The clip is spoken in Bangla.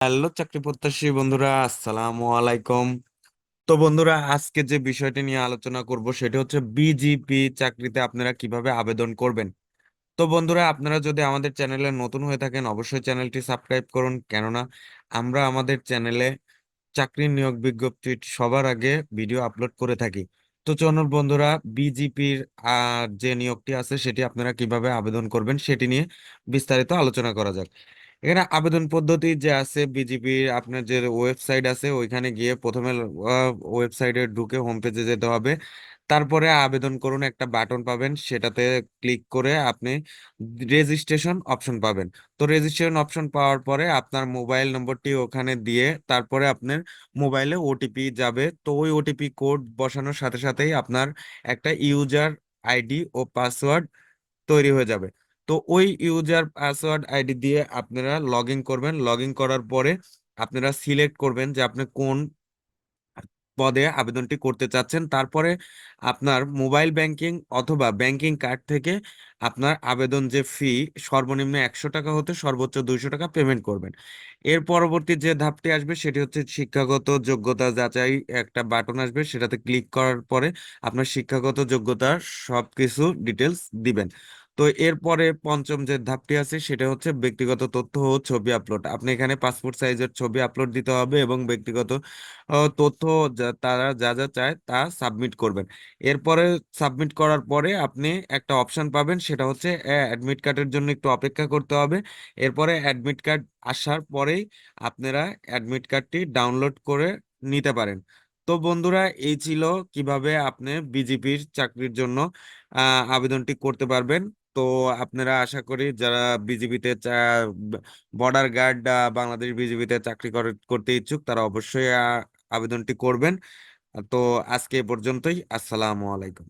হ্যালো চাকরি প্রত্যাশী বন্ধুরা, আসসালামু আলাইকুম। তো বন্ধুরা, আজকে যে বিষয়টি নিয়ে আলোচনা করব সেটা হচ্ছে বিজিপি চাকরিতে আপনারা কীভাবে আবেদন করবেন। তো বন্ধুরা, আপনারা যদি আমাদের চ্যানেলে নতুন হয়ে থাকেন, অবশ্যই চ্যানেলটি সাবস্ক্রাইব করুন। কেননা, আমরা আমাদের চ্যানেলে চাকরি নিয়োগ বিজ্ঞপ্তি সবার আগে ভিডিও আপলোড করে থাকি। তো চলুন বন্ধুরা বিজিপির যে নিয়োগটি আছে সেটি আপনারা কীভাবে আবেদন করবেন সেটি নিয়ে বিস্তারিত আলোচনা করা যাক। এখানে আবেদন পদ্ধতি যে আছে বিজিপির আপনার যে ওয়েবসাইট আছে, ওইখানে গিয়ে প্রথমে ওয়েবসাইটে ঢুকে হোম পেজে যেতে হবে। তারপরে আবেদন করুন, একটা বাটন পাবেন, সেটাতে ক্লিক করে আপনি রেজিস্ট্রেশন অপশন পাবেন। তো রেজিস্ট্রেশন অপশন পাওয়ার পরে আপনার মোবাইল নম্বরটি ওখানে দিয়ে তারপরে আপনার মোবাইলে ওটিপি যাবে। তো ওই ওটিপি কোড বসানোর সাথে সাথেই আপনার একটা ইউজার আইডি ও পাসওয়ার্ড তৈরি হয়ে যাবে। তো ওই ইউজার পাসওয়ার্ড আইডি দিয়ে আপনারা লগ ইন করবেন। লগ ইন করার পরে আপনারা সিলেক্ট করবেন যে আপনি কোন পদে আবেদনটি করতে চাচ্ছেন। তারপরে আপনার মোবাইল ব্যাংকিং অথবা ব্যাংকিং কার্ড থেকে আপনার আবেদন যে ফি সর্বনিম্ন একশো টাকা হতে সর্বোচ্চ দুইশো টাকা পেমেন্ট করবেন। এর পরবর্তী যে ধাপটি আসবে সেটি হচ্ছে শিক্ষাগত যোগ্যতা যাচাই একটা বাটন আসবে। সেটাতে ক্লিক করার পরে আপনার শিক্ষাগত যোগ্যতার সব কিছু ডিটেলস দিবেন। তো এরপরে পঞ্চম যে ধাপটি আছে সেটা হচ্ছে ব্যক্তিগত তথ্য ও ছবি আপলোড আপনি এখানে পাসপোর্ট সাইজের ছবি আপলোড দিতে হবে এবং ব্যক্তিগত তথ্য তারা যা যা চায় তা সাবমিট করবেন। এরপরে সাবমিট করার পরে আপনি একটা অপশন পাবেন, সেটা হচ্ছে অ্যাডমিট কার্ডের জন্য একটু অপেক্ষা করতে হবে। এরপরে অ্যাডমিট কার্ড আসার পরেই আপনারা অ্যাডমিট কার্ডটি ডাউনলোড করে নিতে পারেন। তো বন্ধুরা, এই ছিল কীভাবে আপনি বিজেপির চাকরির জন্য আবেদনটি করতে পারবেন। তো আপনারা আশা করি যারা বিজিবিতে বর্ডার গার্ড বাংলাদেশ বিজিবিতে চাকরি করতে ইচ্ছুক তারা অবশ্যই আবেদনটি করবেন। তো আজকে এ পর্যন্তই। আসসালামু আলাইকুম।